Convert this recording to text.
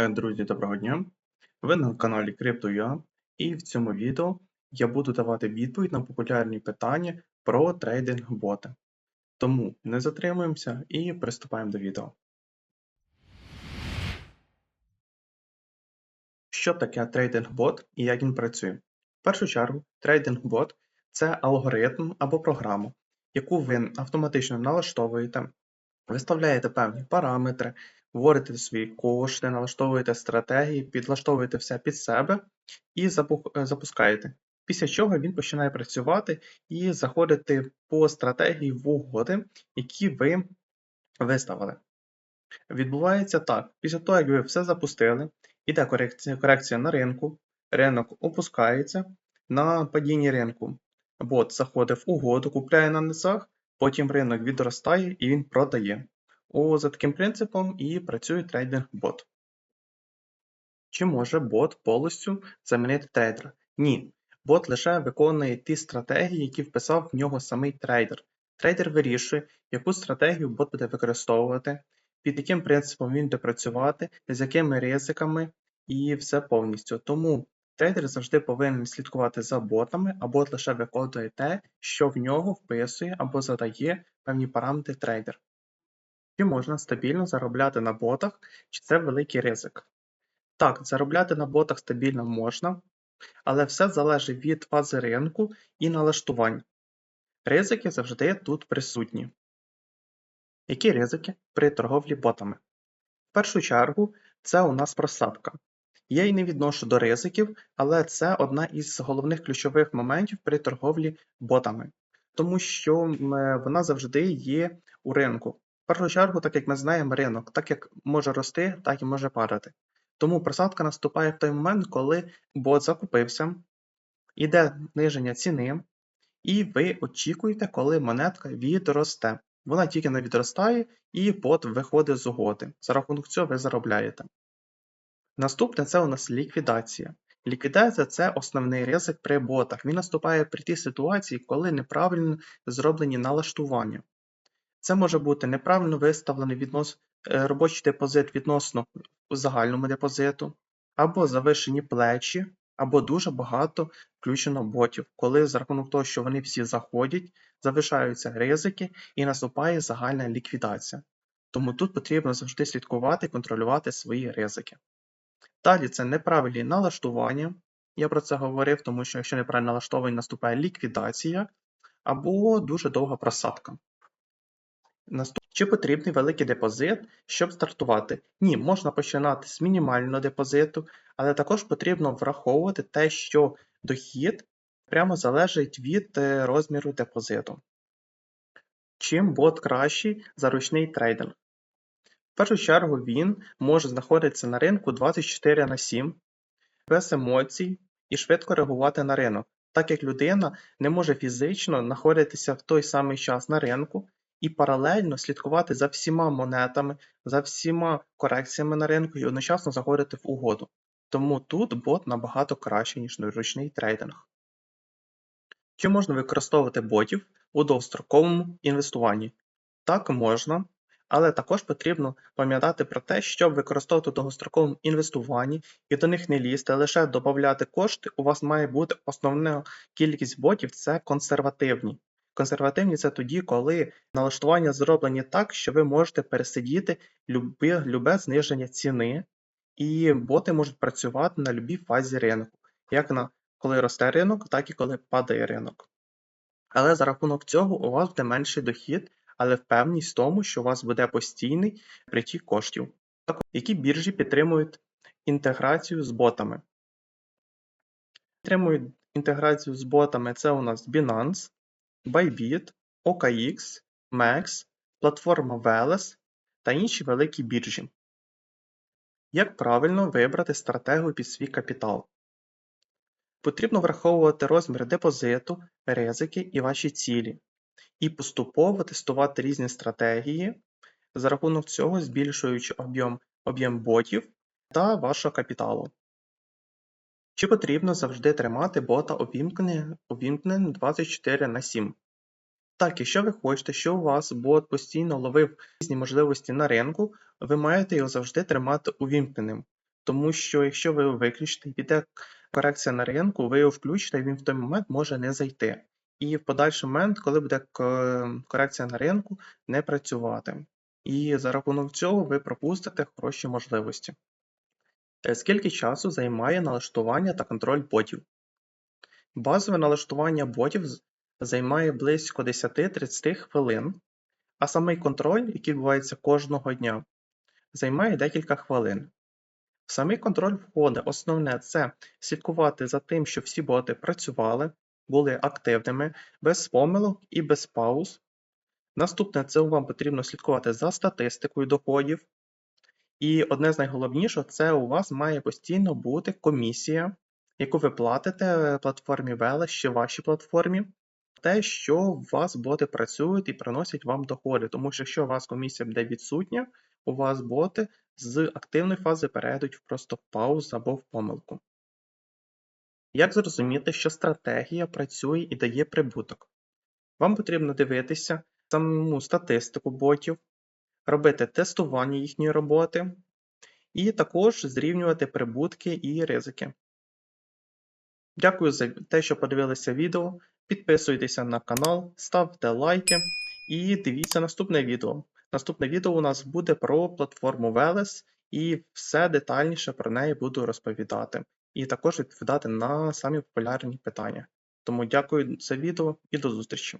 Е, Друзі, доброго дня! Ви на каналі CryptoUA і в цьому відео я буду давати відповідь на популярні питання про трейдинг боти. Тому не затримуємося і приступаємо до відео. Що таке трейдинг бот і як він працює? В першу чергу, трейдинг бот це алгоритм або програма, яку ви автоматично налаштовуєте, виставляєте певні параметри, вводите свої кошти, налаштовуєте стратегії, підлаштовуєте все під себе і е, запускаєте. Після чого він починає працювати і заходити по стратегії в угоди, які ви виставили. Відбувається так: після того, як ви все запустили, іде корекція, корекція на ринку, ринок опускається на падінні ринку. Бот заходить в угоду, купляє на низах, потім ринок відростає і він продає. О, за таким принципом і працює трейдинг бот. Чи може бот повністю замінити трейдера? Ні. Бот лише виконує ті стратегії, які вписав в нього самий трейдер. Трейдер вирішує, яку стратегію бот буде використовувати, під яким принципом він буде працювати, з якими ризиками і все повністю. Тому трейдер завжди повинен слідкувати за ботами, а бот лише виконує те, що в нього вписує або задає певні параметри трейдер. Чи можна стабільно заробляти на ботах, чи це великий ризик? Так, заробляти на ботах стабільно можна, але все залежить від фази ринку і налаштувань. Ризики завжди тут присутні. Які ризики при торговлі ботами? В першу чергу, це у нас просадка. Я її не відношу до ризиків, але це одна із головних ключових моментів при торговлі ботами, тому що е, вона завжди є у ринку. Першу чергу, так як ми знаємо, ринок, так як може рости, так і може падати. Тому просадка наступає в той момент, коли бот закупився, іде зниження ціни, і ви очікуєте, коли монетка відросте. Вона тільки не відростає, і бот виходить з угоди. За рахунок цього ви заробляєте. Наступне це у нас ліквідація. Ліквідація це основний ризик при ботах. Він наступає при тій ситуації, коли неправильно зроблені налаштування. Це може бути неправильно виставлений віднос... е, робочий депозит відносно загальному депозиту, або завишені плечі, або дуже багато включено ботів, коли за рахунок того, що вони всі заходять, завишаються ризики і наступає загальна ліквідація. Тому тут потрібно завжди слідкувати і контролювати свої ризики. Далі це неправильні налаштування. Я про це говорив, тому що якщо неправильно налаштовані, наступає ліквідація або дуже довга просадка. Наступ... Чи потрібний великий депозит, щоб стартувати? Ні, можна починати з мінімального депозиту, але також потрібно враховувати те, що дохід прямо залежить від е, розміру депозиту. Чим бот кращий за ручний трейдинг? В першу чергу він може знаходитися на ринку 24 на 7, без емоцій і швидко реагувати на ринок, так як людина не може фізично знаходитися в той самий час на ринку і паралельно слідкувати за всіма монетами, за всіма корекціями на ринку і одночасно заходити в угоду. Тому тут бот набагато краще, ніж ручний трейдинг. Чи можна використовувати ботів у довгостроковому інвестуванні? Так, можна, але також потрібно пам'ятати про те, щоб використовувати довгостроковому інвестуванні і до них не лізти, лише додати кошти, у вас має бути основна кількість ботів це консервативні. Консервативні це тоді, коли налаштування зроблені так, що ви можете пересидіти любе, любе зниження ціни, і боти можуть працювати на любій фазі ринку, як на коли росте ринок, так і коли падає ринок. Але за рахунок цього у вас буде менший дохід, але впевненість в тому, що у вас буде постійний притік коштів. Які біржі підтримують інтеграцію з ботами? Підтримують інтеграцію з ботами це у нас Binance, Bybit, OKX, MEX, платформа Veles та інші великі біржі. Як правильно вибрати стратегію під свій капітал? Потрібно враховувати розмір депозиту, ризики і ваші цілі, і поступово тестувати різні стратегії, за рахунок цього збільшуючи об'єм об'єм ботів та вашого капіталу. Чи потрібно завжди тримати бота увімкненим увімкненим 24 на 7? Так, якщо ви хочете, щоб у вас бот постійно ловив різні можливості на ринку, ви маєте його завжди тримати увімкненим. Тому що якщо ви його виключите і піде корекція на ринку, ви його включите, і він в той момент може не зайти. І в подальший момент, коли буде корекція на ринку, не працювати. І за рахунок цього ви пропустите хороші можливості. Е, Скільки часу займає налаштування та контроль ботів? Базове налаштування ботів займає близько 10-30 хвилин, а самий контроль, який відбувається кожного дня, займає декілька хвилин. В самий контроль входить основне це слідкувати за тим, щоб всі боти працювали, були активними, без помилок і без пауз. Наступне це вам потрібно слідкувати за статистикою доходів. І одне з найголовнішого це у вас має постійно бути комісія, яку ви платите платформі Veles чи вашій платформі, те, що у вас боти працюють і приносять вам доходи. Тому що якщо у вас комісія буде відсутня, у вас боти з активної фази перейдуть в просто паузу або в помилку. Як зрозуміти, що стратегія працює і дає прибуток? Вам потрібно дивитися саму статистику ботів, робити тестування їхньої роботи і також зрівнювати прибутки і ризики. Дякую за те, що подивилися відео. Підписуйтеся на канал, ставте лайки і дивіться наступне відео. Наступне відео у нас буде про платформу Veles і все детальніше про неї буду розповідати. І також відповідати на самі популярні питання. Тому дякую за відео і до зустрічі!